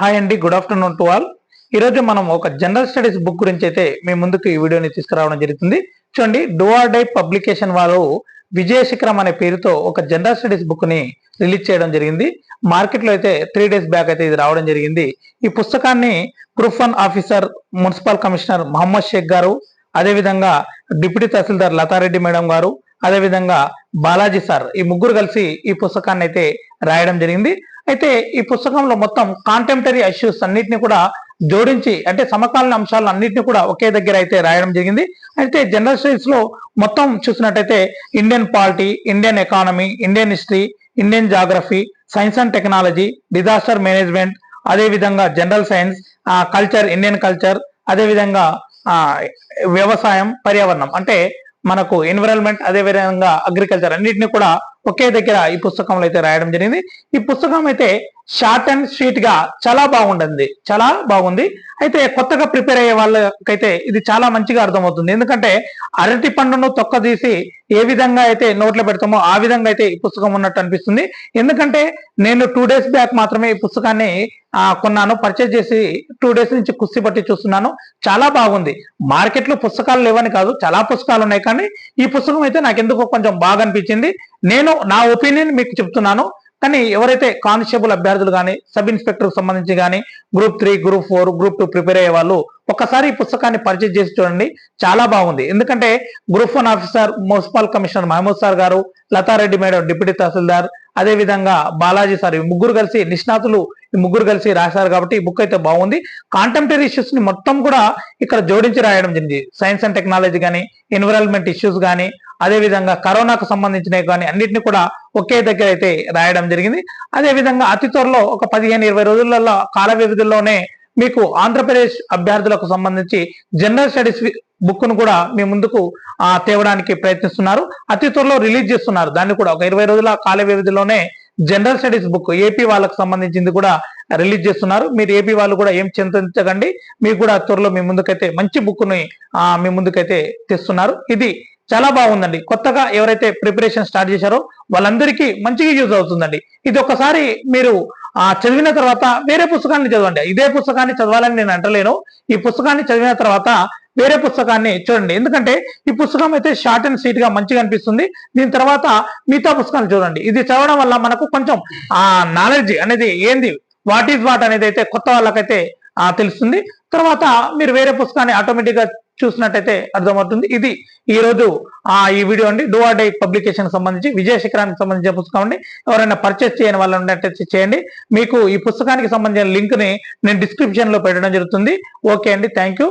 Hi అండి good afternoon to all ఈరోజు మనం ఒక జనరల్ స్టడీస్ బుక్ గురించి అయితే మీ ముందుకు ఈ వీడియోని తీసుకురావడం జరుగుతుంది. చూడండి డోఆర్ డై పబ్లికేషన్ వారు విజయశిఖరం అనే పేరుతో ఒక జనరల్ స్టడీస్ బుక్ని రిలీజ్ చేయడం జరిగింది. మార్కెట్లో అయితే త్రీ డేస్ బ్యాక్ అయితే ఇది రావడం జరిగింది. ఈ పుస్తకాన్ని group one officer municipal commissioner Mohammed Sheikh గారు అదేవిధంగా డిప్యూటీ తహసీల్దార్ లతారెడ్డి మేడం గారు అదేవిధంగా బాలాజీ సార్ ఈ ముగ్గురు కలిసి ఈ పుస్తకాన్ని అయితే రాయడం జరిగింది. అయితే ఈ పుస్తకంలో మొత్తం కాంటెంపరీ ఇష్యూస్ అన్నిటిని కూడా జోడించి అంటే సమకాలీన అంశాలు అన్నింటినీ కూడా ఒకే దగ్గర అయితే రాయడం జరిగింది. అయితే జనరల్ స్టడీస్లో మొత్తం చూసినట్టయితే Indian polity Indian economy Indian history Indian geography science and technology disaster management అదేవిధంగా general science culture Indian culture అదేవిధంగా ఆ, వ్యవసాయం పర్యావరణం. అంటే మనకు ఎన్విరాన్మెంట్ అదే విధంగా అగ్రికల్చర్ అన్నింటినీ కూడా ఒకే దగ్గర ఈ పుస్తకంలో అయితే రాయడం జరిగింది. ఈ పుస్తకం అయితే షార్ట్ అండ్ స్వీట్గా చాలా బాగుండింది చాలా బాగుంది. అయితే కొత్తగా ప్రిపేర్ అయ్యే వాళ్ళకైతే ఇది చాలా మంచిగా అర్థమవుతుంది. ఎందుకంటే అరటి పండును తొక్క తీసి ఏ విధంగా అయితే నోట్లో పెడతామో ఆ విధంగా అయితే ఈ పుస్తకం ఉన్నట్టు అనిపిస్తుంది. ఎందుకంటే నేను టూ డేస్ బ్యాక్ మాత్రమే ఈ పుస్తకాన్ని కొన్నాను. పర్చేజ్ చేసి టూ డేస్ నుంచి కుస్తీ పట్టి చూస్తున్నాను. చాలా బాగుంది. మార్కెట్లో పుస్తకాలు లేవని కాదు చాలా పుస్తకాలు ఉన్నాయి. కానీ ఈ పుస్తకం అయితే నాకు ఎందుకో కొంచెం బాగా అనిపించింది. నేను నా ఒపీనియన్ మీకు చెప్తున్నాను. కానీ ఎవరైతే కానిస్టేబుల్ అభ్యర్థులు కానీ సబ్ ఇన్స్పెక్టర్ సంబంధించి కానీ group three group four group two prepare అయ్యే వాళ్ళు ఒక్కసారి ఈ పుస్తకాన్ని పర్చేజ్ చేసి చూడండి. చాలా బాగుంది. ఎందుకంటే group one officer municipal commissioner Mahmood sir గారు లతారెడ్డి మేడం డిప్యూటీ తహసీల్దార్ అదే విధంగా బాలాజీ సార్ ఈ ముగ్గురు కలిసి నిష్ణాతులు ముగ్గురు కలిసి రాశారు కాబట్టి ఈ బుక్ అయితే బాగుంది. కాంటెంపరీ ఇష్యూస్ని మొత్తం కూడా ఇక్కడ జోడించి రాయడం జరిగింది. సైన్స్ అండ్ టెక్నాలజీ కానీ ఎన్విరాన్మెంట్ ఇష్యూస్ కానీ అదేవిధంగా కరోనాకు సంబంధించినవి కానీ అన్నిటిని కూడా ఒకే దగ్గర అయితే రాయడం జరిగింది. అదేవిధంగా అతి త్వరలో ఒక పదిహేను ఇరవై రోజులలో కాల వ్యవధిలోనే మీకు ఆంధ్రప్రదేశ్ అభ్యర్థులకు సంబంధించి జనరల్ స్టడీస్ బుక్ను కూడా మీ ముందుకు తేవడానికి ప్రయత్నిస్తున్నారు. అతి త్వరలో రిలీజ్ చేస్తున్నారు. దాన్ని కూడా ఒక ఇరవై రోజుల కాల వ్యవధిలోనే జనరల్ స్టడీస్ బుక్ ఏపీ వాళ్ళకు సంబంధించింది కూడా రిలీజ్ చేస్తున్నారు. మీరు ఏపీ వాళ్ళు కూడా ఏం చింతించకండి. మీకు కూడా త్వరలో మీ ముందుకైతే మంచి బుక్ని మీ ముందుకైతే తెస్తున్నారు. ఇది చాలా బాగుందండి. కొత్తగా ఎవరైతే ప్రిపరేషన్ స్టార్ట్ చేశారో వాళ్ళందరికీ మంచిగా యూజ్ అవుతుందండి. ఇది ఒకసారి మీరు ఆ చదివిన తర్వాత వేరే పుస్తకాన్ని చదవండి. ఇదే పుస్తకాన్ని చదవాలని నేను అంటలేను. ఈ పుస్తకాన్ని చదివిన తర్వాత వేరే పుస్తకాన్ని చూడండి. ఎందుకంటే ఈ పుస్తకం అయితే షార్ట్ అండ్ స్వీట్గా మంచిగా అనిపిస్తుంది. దీని తర్వాత మిగతా పుస్తకాన్ని చూడండి. ఇది చదవడం వల్ల మనకు కొంచెం ఆ నాలెడ్జ్ అనేది ఏంది? వాట్ ఈజ్ వాట్ అనేది అయితే కొత్త వాళ్ళకైతే ఆ, తెలుస్తుంది. తర్వాత మీరు వేరే పుస్తకాన్ని ఆటోమేటిక్గా చూసినట్టయితే అర్థమవుతుంది. ఇది ఈ రోజు ఆ ఈ వీడియో అండి. డూ ఆర్ డై పబ్లికేషన్ సంబంధించి విజయ శిఖరానికి సంబంధించిన పుస్తకం అండి. ఎవరైనా పర్చేస్ చేయని వాళ్ళు ఉన్నట్టయితే చేయండి. మీకు ఈ పుస్తకానికి సంబంధించిన లింక్ని నేను డిస్క్రిప్షన్లో పెట్టడం జరుగుతుంది. ఓకే అండి. Thank you